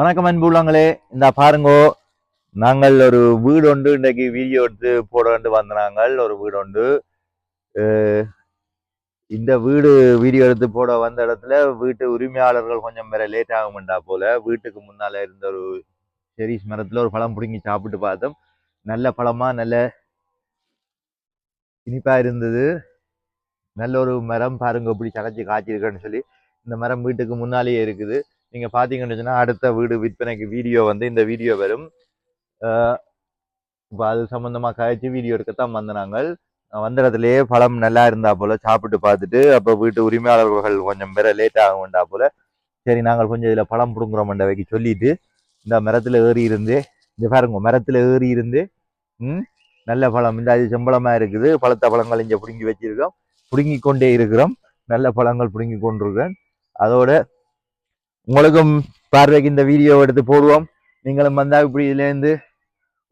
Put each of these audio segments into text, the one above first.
வணக்கம் அன்புள்ளங்களே இந்த பாருங்கோ நாங்கள் ஒரு வீடு ஒன்று இன்றைக்கு வீடியோ எடுத்து போட வந்து வந்தாங்க ஒரு வீடு ஒன்று இந்த வீடு வீடியோ எடுத்து போட வந்த இடத்துல வீட்டு உரிமையாளர்கள் கொஞ்சம் வேற லேட் ஆகும்டா போல. வீட்டுக்கு முன்னால இருந்த ஒரு செரிஸ் மரத்துல ஒரு பழம் பிடுங்கி சாப்பிட்டு பார்த்தோம். நல்ல பழமா நல்ல இனிப்பா இருந்தது. நல்ல ஒரு மரம் பாருங்க இப்படி சமைச்சு காய்ச்சிருக்குன்னு சொல்லி. இந்த மரம் வீட்டுக்கு முன்னாலேயே இருக்குது. நீங்கள் பார்த்தீங்கன்னு சொன்னா அடுத்த வீடு விற்பனைக்கு வீடியோ வந்து இந்த வீடியோ வரும். இப்போ அது சம்மந்தமாக காய்ச்சி வீடியோ எடுக்கத்தான் வந்த நாங்கள் அஹ் பழம் நல்லா இருந்தா போல சாப்பிட்டு பார்த்துட்டு அப்போ வீட்டு உரிமையாளர்கள் கொஞ்சம் பேர லேட் ஆகும்டா போல. சரி நாங்கள் கொஞ்சம் இதில் பழம் பிடுங்குறோம் வைக்க சொல்லிட்டு இந்த மரத்தில் ஏறி இருந்து இந்த பாருங்க மரத்தில் ஏறி இருந்து ம் நல்ல பழம். இந்த அது செம்பளமாக இருக்குது பழத்த பழங்கள் இங்கே பிடுங்கி வச்சிருக்கோம் பிடுங்கி கொண்டே இருக்கிறோம். நல்ல பழங்கள் பிடுங்கி கொண்டிருக்கிறேன். அதோட உங்களுக்கும் பார்வைக்கு இந்த வீடியோ எடுத்து போடுவோம். நீங்களும் வந்தால் இப்படி இதுலேருந்து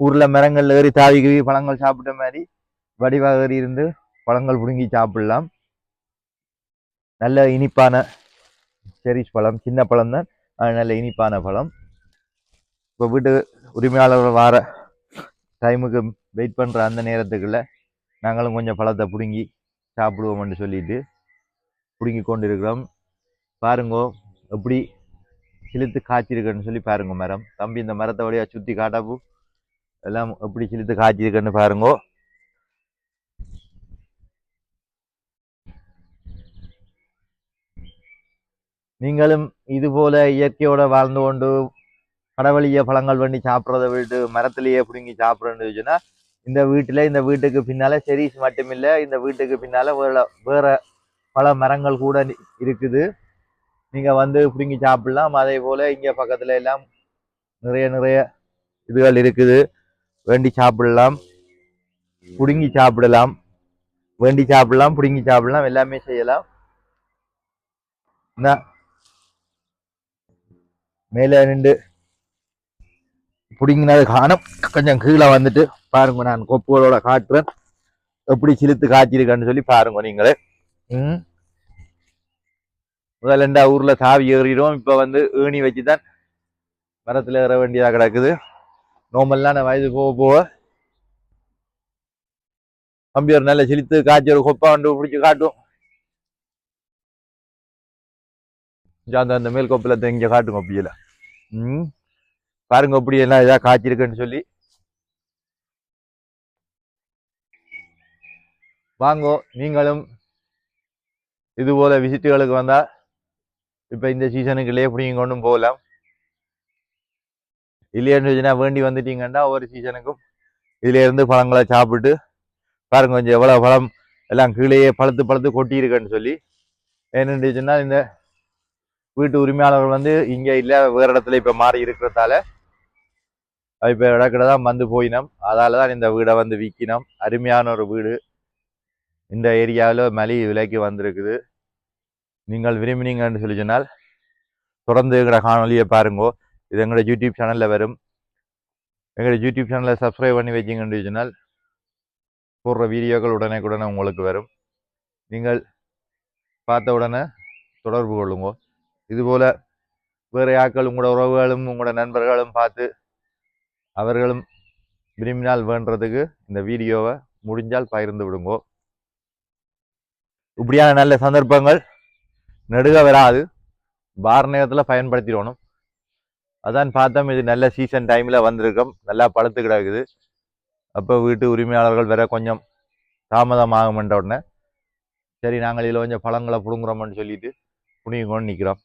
ஊர்ல மரங்கள் ஏறி தாவி கீவி பழங்கள் சாப்பிட்ட மாதிரி வடிவாக ஏறி இருந்து பழங்கள் பிடுங்கி சாப்பிடலாம். நல்ல இனிப்பான செரிஷ் பழம் சின்ன பழம் தான். நல்ல இனிப்பான பழம். இப்போ வீட்டு உரிமையாளர்கள் வார டைமுக்கு வெயிட் பண்ணுற அந்த நேரத்துக்குள்ள நாங்களும் கொஞ்சம் பழத்தை பிடுங்கி சாப்பிடுவோம்னு சொல்லிட்டு பிடுங்கி கொண்டு இருக்கிறோம் பாருங்கோ எப்படி சிலித்து காய்ச்சிருக்குன்னு சொல்லி பாருங்க மரம் தம்பி இந்த மரத்தை வழியாக சுத்தி காட்டப்பு எல்லாம் எப்படி சிலித்து காய்ச்சிருக்குன்னு பாருங்கோ. நீங்களும் இது போல இயற்கையோட வாழ்ந்து கொண்டு கடவழிய பழங்கள் பண்ணி சாப்பிட்றத விட்டு மரத்திலேயே பிடுங்கி சாப்பிட்றேன்னு சொன்னால் இந்த வீட்டில் இந்த வீட்டுக்கு பின்னால செரிஸ் மட்டுமில்ல இந்த வீட்டுக்கு பின்னால வேற வேற பல மரங்கள் கூட இருக்குது. நீங்கள் வந்து பிடுங்கி சாப்பிடலாம். அதே போல் இங்கே பக்கத்தில் எல்லாம் நிறைய நிறைய இதுகள் இருக்குது. வேண்டி சாப்பிடலாம். பிடுங்கி சாப்பிடலாம். வேண்டி சாப்பிடலாம் பிடுங்கி சாப்பிடலாம். எல்லாமே செய்யலாம். என்ன மேலே நின்று. பிடிங்கினது காணும். கொஞ்சம் கீழே வந்துட்டு பாருங்க நான் கொப்புகளோட காட்டுறேன். எப்படி சிலுத்து காய்ச்சிருக்கேன்னு சொல்லி பாருங்க நீங்களே. ம். முதல்ல ரெண்டா ஊர்ல சாவி ஏறிடுவோம் இப்ப வந்து ஏணி வச்சுதான் மரத்துல ஏற வேண்டியதா கிடக்குது. நோம்பல்லான வயது போக போக. தம்பி ஒரு நல்ல சிலித்து காய்ச்சி ஒரு கொப்பா வந்து பிடிச்சி காட்டும். அந்த அந்த மேல் கொப்பில இங்க காட்டும் கொப்பியில் ம். பாருங்க அப்படி எல்லாம் ஏதாவது காய்ச்சிருக்குன்னு சொல்லி. வாங்கோ நீங்களும் இது போல விசிட்டுகளுக்கு வந்தால் இப்போ இந்த சீசனுக்கு பிடிங்க கொண்டும் போகலாம் இல்லையான்னு சொன்னா வேண்டி வந்துட்டீங்கன்னா ஒவ்வொரு சீசனுக்கும் இதுல இருந்து பழங்களை சாப்பிட்டு பாருங்க கொஞ்சம் எவ்வளோ பழம் எல்லாம் கீழேயே பழுத்து பழுத்து கொட்டியிருக்கேன்னு சொல்லி. என்னென்னு இந்த வீட்டு உரிமையாளர்கள் வந்து இங்கே இல்லை வேற இடத்துல இப்போ மாறி இருக்கிறதால இப்போ இடக்கிட தான் வந்து போயினோம். அதால் தான் இந்த வீடை வந்து விற்கினோம் அருமையான ஒரு வீடு. இந்த ஏரியாவில் மலிவு விலைக்கு வந்திருக்குது. நீங்கள் விரும்பினீங்கன்னு சொல்லி சொன்னால் தொடர்ந்து எங்களோட காணொலியை பாருங்கோ. இது எங்களோட யூடியூப் சேனலில் வரும். எங்களோட யூடியூப் சேனலை சப்ஸ்கிரைப் பண்ணி வச்சிங்கன்னு சொன்னால் போடுற வீடியோக்கள் உடனே உடனே உங்களுக்கு வரும். நீங்கள் பார்த்த உடனே தொடர்பு கொள்ளுங்கோ. இதுபோல் வேறு யாக்கள் உங்களோட உறவுகளும் உங்களோட நண்பர்களும் பார்த்து அவர்களும் விரும்பினால் வேண்டதுக்கு இந்த வீடியோவை முடிஞ்சால் பகிர்ந்து விடுங்கோ. இப்படியான நல்ல சந்தர்ப்பங்கள் நெடுக வராது. வார நேரத்தில் பயன்படுத்திடணும் அதான் பார்த்தோம் இது நல்ல சீசன் டைமில் வந்திருக்கோம். நல்லா பழுத்து கிடக்குது. அப்போ வீட்டு உரிமையாளர்கள் வேற கொஞ்சம் தாமதமாகுமென்ற உடனே சரி நாங்கள் இதில் கொஞ்சம் பழங்களை பிடுங்குறோம்னு சொல்லிட்டு புனிங்கோன்னு கொண்டு நிற்கிறோம்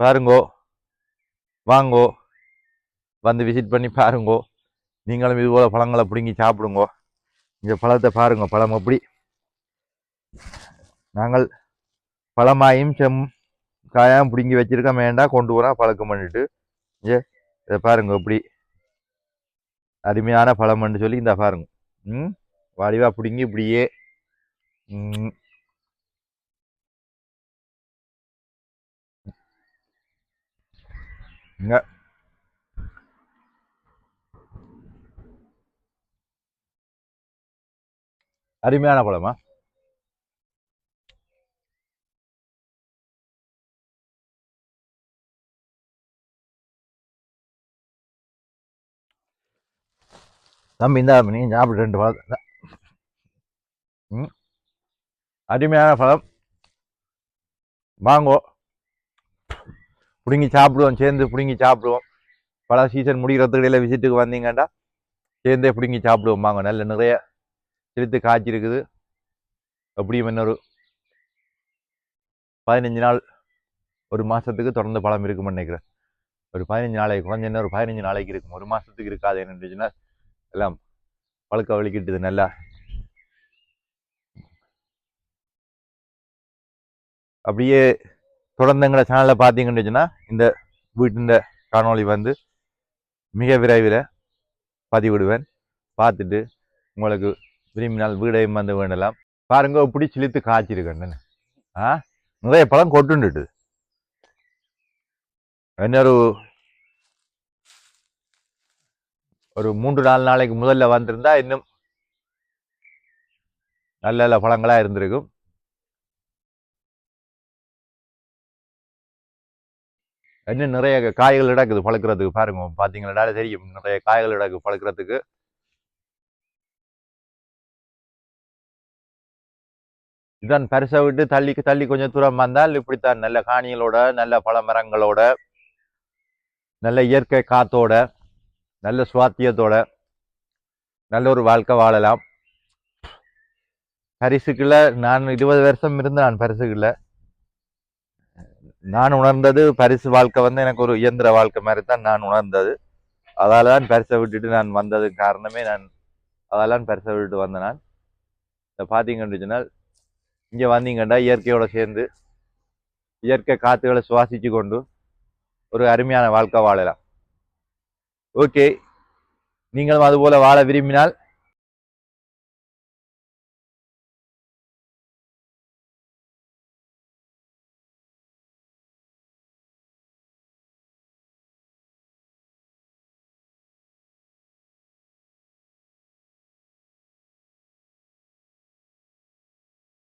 பாருங்கோ வாங்கோ வந்து விசிட் பண்ணி பாருங்கோ. நீங்களும் இதுபோல் பழங்களை பிடுங்கி சாப்பிடுங்கோ. இந்த பழத்தை பாருங்க பழம் எப்படி? நாங்கள் பழமாயும் செம் காயாம் பிடுங்கி வச்சுருக்க வேண்டாம் கொண்டு வரா பழக்கம் பண்ணிட்டு. ஏ இதை பாருங்க எப்படி அருமையான பழம்னு சொல்லி இந்த பாருங்க. ம்? வடிவா பிடுங்கி இப்படியே. ம். அருமையான பழமா? தம்பி இந்தா நீ சாப்பிட்டு ரெண்டு பழம். ம்? அருமையான பழம். வாங்கோ. பிடுங்கி சாப்பிடுவோம் சேர்ந்து பிடுங்கி சாப்பிடுவோம். பல சீசன் முடிகிறதுக்கு இடையில விசிட்டுக்கு வந்தீங்கன்னா சேர்ந்தே பிடுங்கி சாப்பிடுவோம். வாங்க நல்ல நிறைய சிரித்து காய்ச்சி இருக்குது. அப்படியும் இன்னொரு பதினஞ்சு நாள் ஒரு மாதத்துக்கு தொடர்ந்து பழம் இருக்கும்னு நினைக்கிறேன். ஒரு பதினஞ்சு நாளைக்கு குறைஞ்ச இன்னும் ஒரு பதினஞ்சு நாளைக்கு இருக்கும். ஒரு மாதத்துக்கு இருக்காது என்னச்சுன்னா எல்லாம் பழுக்க வலிக்கிட்டுது நல்லா. அப்படியே தொடர்ந்து எங்களை சேனலில் பார்த்தீங்கன்னு வச்சுன்னா இந்த வீட்டின் காணொளி வந்து மிக விரைவில் பதிவிடுவேன். பார்த்துட்டு உங்களுக்கு விரும்பினால் வீடையும் வந்து வேண்டலாம். பாருங்க இப்படி சிலித்து காய்ச்சிருக்கேன் ஆ? நிறைய பழம் கொட்டுண்டுட்டு இன்னொரு ஒரு மூன்று நாலு நாளைக்கு முதல்ல வந்திருந்தா இன்னும் நல்ல நல்ல பழங்களா இருந்திருக்கும். இன்னும் நிறைய காய்கள் இடக்குது பழுக்கிறதுக்கு. பாருங்க பார்த்தீங்கன்னா தெரியும். நிறைய காய்கள் இடக்கு பழுக்கிறதுக்கு. இதான் பரிசை விட்டு தள்ளி தள்ளி கொஞ்சம் தூரம் வந்தால் இப்படித்தான். நல்ல காணிகளோட நல்ல பழ மரங்களோட நல்ல இயற்கை காத்தோட நல்ல சுவாத்தியத்தோட நல்ல ஒரு வாழ்க்கை வாழலாம். பரிசுக்குள்ள நான் இருபது வருஷம் இருந்து நான் பரிசுக்குள்ள. நான் உணர்ந்தது பரிசு வாழ்க்கை வந்து எனக்கு ஒரு இயந்திர வாழ்க்கை மாதிரி தான் நான் உணர்ந்தது. அதால தான் பரிசை விட்டுட்டு நான் வந்தது காரணமே நான் அதால தான் பரிசை விட்டுட்டு வந்த நான். இதை பார்த்தீங்கன்னு சொன்னால் இங்கே வந்தீங்கன்னா இயற்கையோட சேர்ந்து இயற்கை காற்றுகளை சுவாசித்து கொண்டு ஒரு அருமையான வாழ்க்கை வாழலாம். ஓகே நீங்களும் அதுபோல் வாழ விரும்பினால்